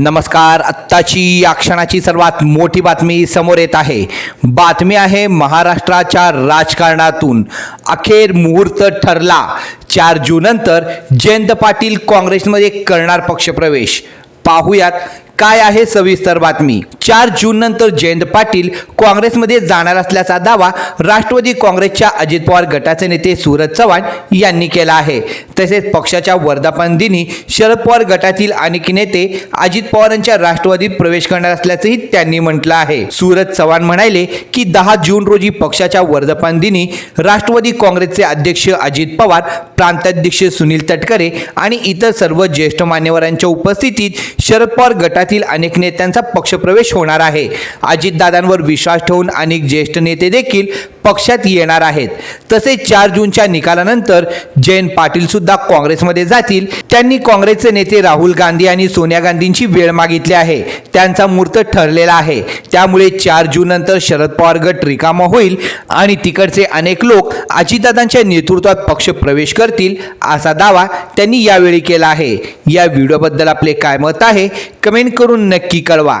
नमस्कार. आत्ताची या क्षणाची सर्वात मोठी बातमी समोर येत आहे. बातमी आहे महाराष्ट्राच्या राजकारणातून. अखेर मुहूर्त ठरला. चार जूननंतर जयंत पाटील काँग्रेसमध्ये करणार पक्षप्रवेश. पाहुयात काय आहे सविस्तर बातमी? चार जून नंतर जयंत पाटील काँग्रेसमध्ये जाणार असल्याचा दावा राष्ट्रवादी काँग्रेसच्या अजित पवार गटाचे नेते सूरज चव्हाण यांनी केला आहे. तसेच पक्षाच्या वर्धापन दिनी शरद पवार गटातील अनेक नेते अजित पवारांच्या राष्ट्रवादीत प्रवेश करणार असल्याचंही त्यांनी म्हटलं आहे. सूरज चव्हाण म्हणाले की दहा जून रोजी पक्षाच्या वर्धापन दिनी राष्ट्रवादी काँग्रेसचे अध्यक्ष अजित पवार प्रांताध्यक्ष सुनील तटकरे आणि इतर सर्व ज्येष्ठ मान्यवरांच्या उपस्थितीत शरद पवार गटातील अनेक नेत्यांचा पक्षप्रवेश होणार आहे. अजितदादांवर विश्वास ठेवून अनेक ज्येष्ठ नेते देखील पक्षात येणार आहेत. तसेच चार जूनच्या निकालानंतर जयंत पाटील सुद्धा काँग्रेसमध्ये जातील. त्यांनी काँग्रेसचे नेते राहुल गांधी आणि सोनिया गांधींची वेळ मागितली आहे. त्यांचा मूर्त ठरलेला आहे. त्यामुळे चार जून नंतर शरद पवार गट रिकामा होईल आणि तिकडचे अनेक लोक अजितदादांच्या नेतृत्वात पक्ष प्रवेश करतील असा दावा त्यांनी यावेळी केला आहे. या व्हिडिओबद्दल आपले काय मत आहे? कमेंट करून नक्की कळवा.